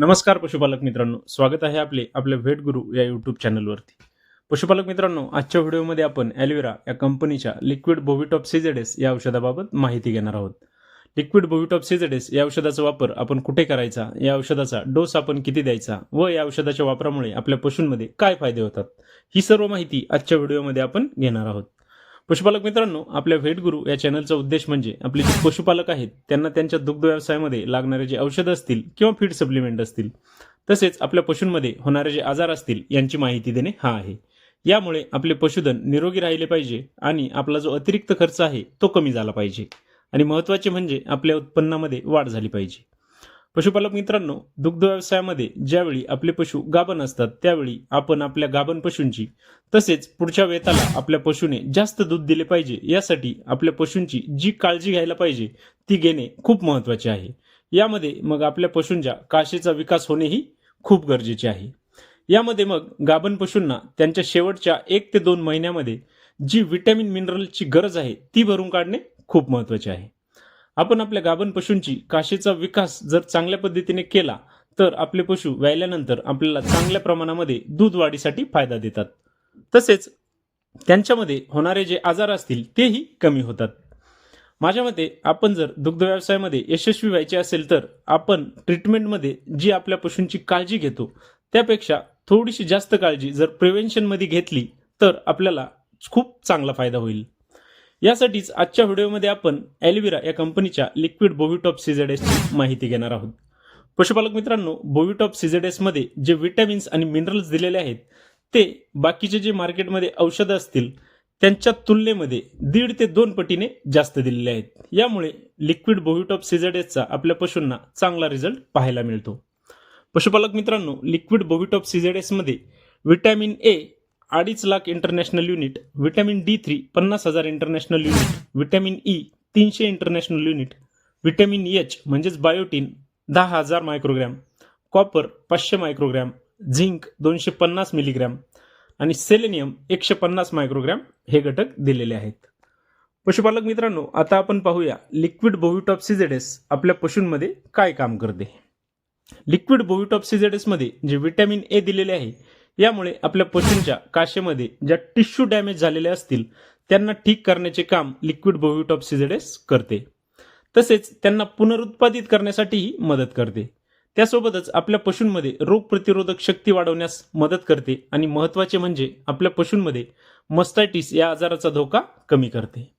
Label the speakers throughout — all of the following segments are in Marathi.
Speaker 1: नमस्कार पशुपालक मित्रांनो स्वागत आहे आपले आपल्या भेट गुरु या यूट्यूब चॅनलवरती पशुपालक मित्रांनो आजच्या व्हिडिओमध्ये आपण ॲल्विरा या कंपनीच्या लिक्विड बोविटॉप सिजेडेस या औषधाबाबत माहिती घेणार आहोत. लिक्विड बोविटॉप सिजेडेस या औषधाचा वापर आपण कुठे करायचा या औषधाचा डोस आपण किती द्यायचा व या औषधाच्या वापरामुळे आपल्या पशूंमध्ये काय फायदे होतात ही सर्व माहिती आजच्या व्हिडिओमध्ये आपण घेणार आहोत. पशुपालक मित्रांनो आपल्या भेटगुरु या चॅनलचा उद्देश म्हणजे आपले जे पशुपालक आहेत त्यांना त्यांच्या दुग्ध व्यवसायामध्ये लागणारे जे औषधं असतील किंवा फीड सप्लिमेंट असतील तसेच आपल्या पशूंमध्ये होणारे जे आजार असतील यांची माहिती देणे हा आहे. यामुळे आपले पशुधन निरोगी राहिले पाहिजे आणि आपला जो अतिरिक्त खर्च आहे तो कमी झाला पाहिजे. आणि महत्त्वाचे म्हणजे आपल्या उत्पन्नामध्ये वाढ झाली पाहिजे. पशुपालक मित्रांनो दुग्ध व्यवसायामध्ये ज्यावेळी आपले पशु गाभण असतात त्यावेळी आपण आपल्या गाभण पशूंची तसेच पुढच्या वेताला आपल्या पशूने जास्त दूध दिले पाहिजे यासाठी आपल्या पशूंची जी काळजी घ्यायला पाहिजे ती घेणे खूप महत्त्वाचे आहे. यामध्ये मग आपल्या पशूंच्या काशीचा विकास होणेही खूप गरजेचे आहे. यामध्ये मग गाभण पशूंना त्यांच्या शेवटच्या एक ते दोन महिन्यामध्ये जी विटॅमिन मिनरलची गरज आहे ती भरून काढणे खूप महत्त्वाचे आहे. आपण आपल्या गाभण पशूंची काशीचा विकास जर चांगल्या पद्धतीने केला तर आपले पशु व्यायल्यानंतर आपल्याला चांगल्या प्रमाणामध्ये दूध वाढीसाठी फायदा देतात. तसेच त्यांच्यामध्ये होणारे जे आजार असतील तेही कमी होतात. माझ्या मते आपण जर दुग्ध व्यवसायामध्ये यशस्वी व्हायचे असेल तर आपण ट्रीटमेंटमध्ये जी आपल्या पशूंची काळजी घेतो त्यापेक्षा थोडीशी जास्त काळजी जर प्रिव्हेन्शनमध्ये घेतली तर आपल्याला खूप चांगला फायदा होईल. यासाठीच आजच्या व्हिडिओमध्ये आपण ॲल्विरा या कंपनीच्या लिक्विड बोव्हिटॉप सिझेडेसची माहिती घेणार आहोत. पशुपालक मित्रांनो बोव्हिटॉप सिझेडेसमध्ये जे विटॅमिन्स आणि मिनरल्स दिलेले आहेत ते बाकीचे जे मार्केटमध्ये औषधं असतील त्यांच्या तुलनेमध्ये दीड ते दोन पटीने जास्त दिलेले आहेत. यामुळे लिक्विड बोव्हिटॉप सिझेडेसचा आपल्या पशूंना चांगला रिझल्ट पाहायला मिळतो. पशुपालक मित्रांनो लिक्विड बोव्हिटॉप सिझेडेसमध्ये व्हिटॅमिन ए अडीच lakh international unit vitamin D three पन्नास हजार इंटरनॅशनल युनिट विटॅमिन ई तीनशे इंटरनॅशनल युनिट विटॅमिन एच म्हणजेच बायोटीन दहा हजार मायक्रोग्रॅम कॉपर पाचशे मायक्रोग्रॅम झिंक दोनशे पन्नास मिलीग्रॅम आणि सेलेनियम एकशे पन्नास मायक्रोग्रॅम हे घटक दिलेले आहेत. पशुपालक मित्रांनो आता आपण पाहूया लिक्विड बोविटॉप सिजेडेस आपल्या पशूंमध्ये काय काम करते. लिक्विड बोविटॉप सिजेडेसमध्ये जे व्हिटॅमिन ए दिलेले आहे यामुळे आपल्या पशूंच्या काशेमध्ये ज्या टिश्यू डॅमेज झालेल्या असतील त्यांना ठीक करण्याचे काम लिक्विड बोविटॉप सिजेडेस करते. तसेच त्यांना पुनरुत्पादित करण्यासाठीही मदत करते. त्यासोबतच आपल्या पशूंमध्ये रोगप्रतिरोधक शक्ती वाढवण्यास मदत करते आणि महत्त्वाचे म्हणजे आपल्या पशूंमध्ये मस्टायटिस या आजाराचा धोका कमी करते.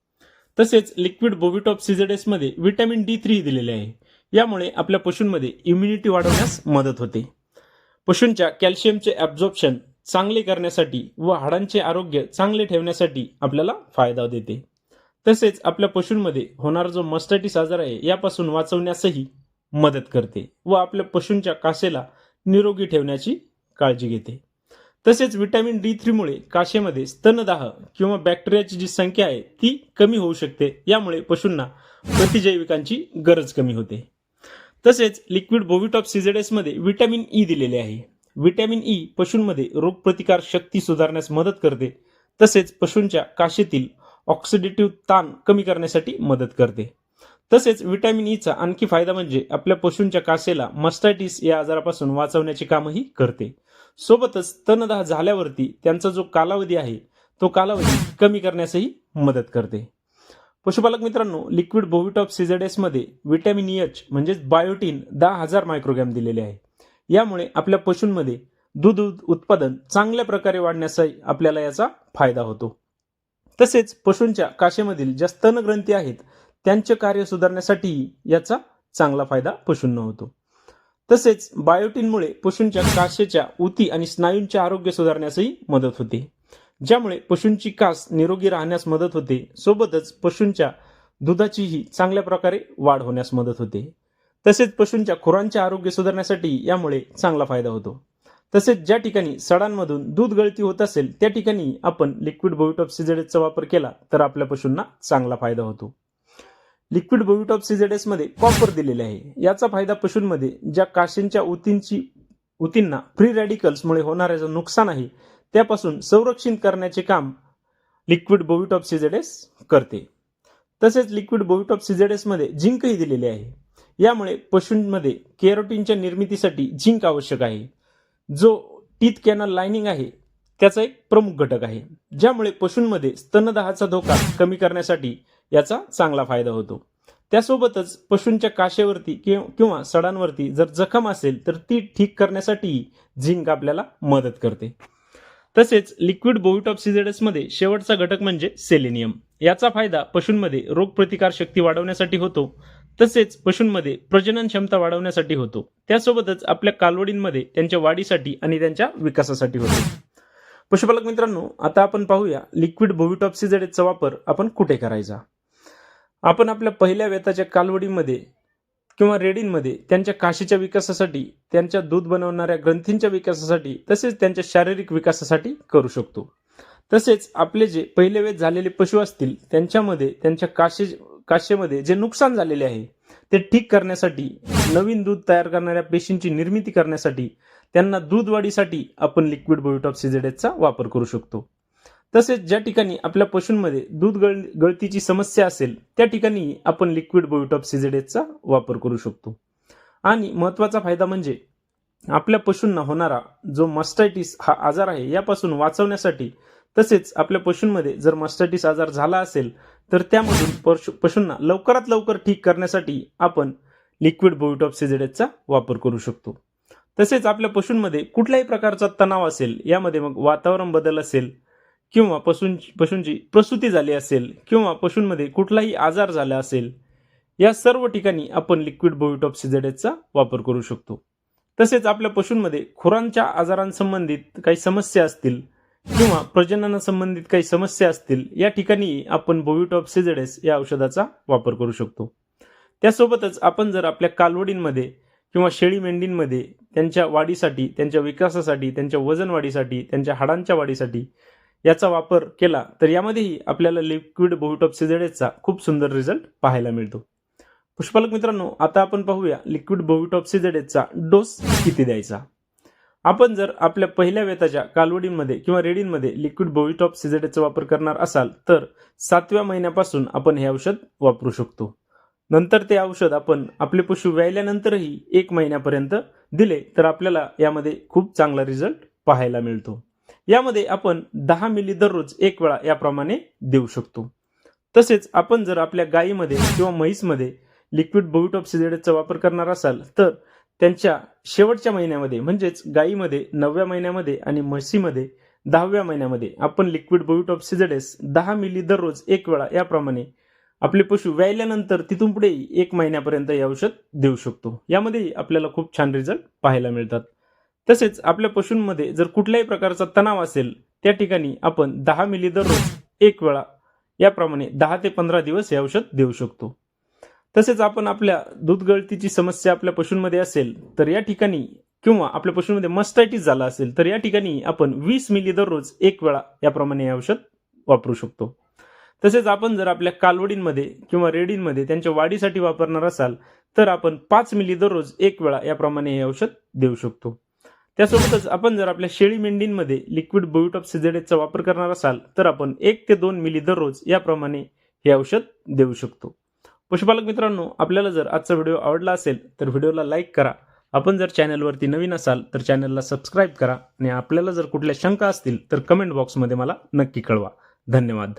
Speaker 1: तसेच लिक्विड बोविटॉप सिजेडेसमध्ये व्हिटॅमिन डी थ्री दिलेले आहे. यामुळे आपल्या पशूंमध्ये इम्युनिटी वाढवण्यास मदत होते. पशूंच्या कॅल्शियमचे ॲब्झॉर्प्शन चांगले करण्यासाठी व हाडांचे आरोग्य चांगले ठेवण्यासाठी आपल्याला फायदा देते. तसेच आपल्या पशूंमध्ये होणारा जो मस्टॅटिस आजार आहे यापासून वाचवण्यासही मदत करते व आपल्या पशूंच्या कासेला निरोगी ठेवण्याची काळजी घेते. तसेच विटॅमिन डी थ्रीमुळे काशेमध्ये स्तनदाह किंवा बॅक्टेरियाची जी संख्या आहे ती कमी होऊ शकते. यामुळे पशूंना प्रतिजैविकांची गरज कमी होते. तसेच लिक्विड बोविटॉप सिझेडेसमध्ये विटॅमिन ई e दिलेले आहे. विटॅमिन ई e पशूंमध्ये रोगप्रतिकार शक्ती सुधारण्यास मदत करते. तसेच पशूंच्या काशेतील ऑक्सिडेटिव्ह ताण कमी करण्यासाठी मदत करते. तसेच विटॅमिन ईचा e आणखी फायदा म्हणजे आपल्या पशूंच्या कासेला मस्टायटिस या आजारापासून वाचवण्याचे कामही करते. सोबतच तणदाह झाल्यावरती त्यांचा जो कालावधी आहे तो कालावधी कमी करण्यासही मदत करते. पशुपालक मित्रांनो लिक्विड बोविटॉप सिजेडेसमध्ये विटॅमिन एच म्हणजेच बायोटीन दहा हजार मायक्रोग्रॅम दिलेले आहे. यामुळे आपल्या पशूंमध्ये दूध उत्पादन चांगल्या प्रकारे वाढण्यासही आपल्याला याचा फायदा होतो. तसेच पशूंच्या काशेमधील ज्या स्तनग्रंथी आहेत त्यांचे कार्य सुधारण्यासाठीही याचा चांगला फायदा पशूंना होतो. तसेच बायोटीनमुळे पशूंच्या काशेच्या उती आणि स्नायूंचे आरोग्य सुधारण्यासही मदत होते. ज्यामुळे पशूंची कास निरोगी राहण्यास मदत होते सोबतच पशूंच्या दुधाचीही चांगल्या प्रकारे वाढ होण्यास मदत होते. तसेच पशूंच्या खुरांचे आरोग्य सुधारण्यासाठी यामुळे चांगला फायदा होतो. तसेच ज्या ठिकाणी सडांमधून दूध गळती होत असेल त्या ठिकाणी आपण लिक्विड बोविटॉप सिजेडेसचा वापर केला तर आपल्या पशूंना चांगला फायदा होतो. लिक्विड बोविटॉप सिजेडेसमध्ये कॉपर दिलेले आहे. याचा फायदा पशूंमध्ये ज्या काशींच्या उतींची उतींना फ्री रॅडिकल्समुळे होणाऱ्याचं नुकसान आहे त्यापासून संरक्षण करण्याचे काम लिक्विड बोविटॉप सिजेडेस करते. तसेच लिक्विड बोविटॉप सिजेडेसमध्ये झिंकही दिलेले आहे. यामुळे पशूंमध्ये केरोटीनच्या निर्मितीसाठी झिंक आवश्यक आहे. जो टीथ कॅनल लाइनिंग आहे त्याचा एक प्रमुख घटक आहे. ज्यामुळे पशूंमध्ये स्तनदाहाचा धोका कमी करण्यासाठी याचा चांगला फायदा होतो. त्यासोबतच पशूंच्या काशेवरती किंवा किंवा सडांवरती जर जखम असेल तर ती ठीक करण्यासाठी झिंक आपल्याला मदत करते. तसेच लिक्विड बोविटॉप शेवटचा घटक म्हणजे सेलेनियम. याचा फायदा पशूंमध्ये रोगप्रतिकार शक्ती वाढवण्यासाठी होतो. तसेच पशूंमध्ये प्रजनन क्षमता वाढवण्यासाठी होतो. त्यासोबतच आपल्या कालवडींमध्ये त्यांच्या वाढीसाठी आणि त्यांच्या विकासासाठी होतो. पशुपालक मित्रांनो आता आपण पाहूया लिक्विड बोविटॉपसिझेडेसचा वापर आपण कुठे करायचा? आपण आपल्या पहिल्या वेताच्या कालवडीमध्ये किंवा रेडींमध्ये त्यांच्या काशीच्या विकासासाठी त्यांच्या दूध बनवणाऱ्या ग्रंथींच्या विकासासाठी तसेच त्यांच्या शारीरिक विकासासाठी करू शकतो. तसेच आपले जे पहिले वेळ झालेले पशु असतील त्यांच्यामध्ये त्यांच्या काशे काशेमध्ये जे नुकसान झालेले आहे ते ठीक करण्यासाठी नवीन दूध तयार करणाऱ्या पेशींची निर्मिती करण्यासाठी त्यांना दूध वाढीसाठी आपण लिक्विड बोयोटॉप सिझेडेसचा वापर करू शकतो. तसेच ज्या ठिकाणी आपल्या पशूंमध्ये दूध गळ गळतीची समस्या असेल त्या ठिकाणी आपण लिक्विड बोयोटॉप सिझेडेसचा वापर करू शकतो. आणि महत्त्वाचा फायदा म्हणजे आपल्या पशूंना होणारा जो मस्टायटिस हा आजार आहे यापासून वाचवण्यासाठी तसेच आपल्या पशूंमध्ये जर मस्टायटिस आजार झाला असेल तर त्यामधून पशु पशूंना लवकरात लवकर ठीक करण्यासाठी आपण लिक्विड बोयोटॉप सिझेडेसचा वापर करू शकतो. तसेच आपल्या पशूंमध्ये कुठल्याही प्रकारचा तणाव असेल यामध्ये मग वातावरण बदल असेल किंवा पशूंची पशूंची प्रसूती झाली असेल किंवा पशूंमध्ये कुठलाही आजार झाला असेल या सर्व ठिकाणी आपण लिक्विड बोविटॉप सिझेडेसचा वापर करू शकतो. तसेच आपल्या पशूंमध्ये खुरांच्या आजारांसंबंधित काही समस्या असतील किंवा प्रजननासंबंधित काही समस्या असतील या ठिकाणी आपण बोविटॉप सिझेडेस या औषधाचा वापर करू शकतो. त्यासोबतच आपण जर आपल्या कालवडींमध्ये किंवा शेळी मेंढींमध्ये त्यांच्या वाढीसाठी त्यांच्या विकासासाठी त्यांच्या वजन वाढीसाठी त्यांच्या हाडांच्या वाढीसाठी याचा वापर केला तर यामध्येही आपल्याला लिक्विड बोविटॉप्सिझेडेसचा खूप सुंदर रिझल्ट पाहायला मिळतो. पुष्पालक मित्रांनो आता आपण पाहूया लिक्विड बोविटॉप्सिझेडेसचा डोस किती द्यायचा? आपण जर आपल्या पहिल्या वेताच्या कालवडींमध्ये किंवा रेडींमध्ये लिक्विड बोविटॉप सिझेडेसचा वापर करणार असाल तर सातव्या महिन्यापासून आपण हे औषध वापरू शकतो. नंतर ते औषध आपण आपले पशु व्यायल्यानंतरही एक महिन्यापर्यंत दिले तर आपल्याला यामध्ये खूप चांगला रिझल्ट पाहायला मिळतो. यामध्ये आपण दहा मिली दररोज एक वेळा याप्रमाणे देऊ शकतो. तसेच आपण जर आपल्या गायीमध्ये किंवा म्हैसमध्ये लिक्विड बोविटॉप सिझेडेसचा वापर करणार असाल तर त्यांच्या शेवटच्या महिन्यामध्ये म्हणजेच गायीमध्ये नवव्या महिन्यामध्ये आणि म्हशीमध्ये दहाव्या महिन्यामध्ये आपण लिक्विड बोविटॉप सिझेडेस दहा मिली दररोज एक वेळा याप्रमाणे आपले पशु व्यायल्यानंतर तिथून पुढेही एक महिन्यापर्यंत हे औषध देऊ शकतो. यामध्येही आपल्याला खूप छान रिझल्ट पाहायला मिळतात. तसेच आपल्या पशूंमध्ये जर कुठल्याही प्रकारचा तणाव असेल त्या ठिकाणी आपण दहा मिली दररोज एक वेळा याप्रमाणे दहा ते पंधरा दिवस हे औषध देऊ शकतो. तसेच आपण आपल्या दूध गळतीची समस्या आपल्या पशूंमध्ये असेल तर या ठिकाणी किंवा आपल्या पशूंमध्ये मस्टायटिस झाला असेल तर या ठिकाणी आपण वीस मिली दररोज एक वेळा याप्रमाणे हे औषध वापरू शकतो. तसेच आपण जर आपल्या कालवडींमध्ये किंवा रेडींमध्ये त्यांच्या वाढीसाठी वापरणार असाल तर आपण पाच मिली दररोज एक वेळा याप्रमाणे हे औषध देऊ शकतो. त्यासोबतच आपण जर आपल्या शेळी मेंढींमध्ये लिक्विड बोविटॉप सिझेडेटचा वापर करणार असाल तर आपण एक ते दोन मिली दररोज याप्रमाणे हे औषध देऊ शकतो. पशुपालक मित्रांनो आपल्याला जर आजचा व्हिडिओ आवडला असेल तर व्हिडिओला लाईक करा. आपण जर चॅनलवरती नवीन असाल तर चॅनलला सबस्क्राईब करा आणि आपल्याला जर कुठल्या शंका असतील तर कमेंट बॉक्समध्ये मला नक्की कळवा. धन्यवाद.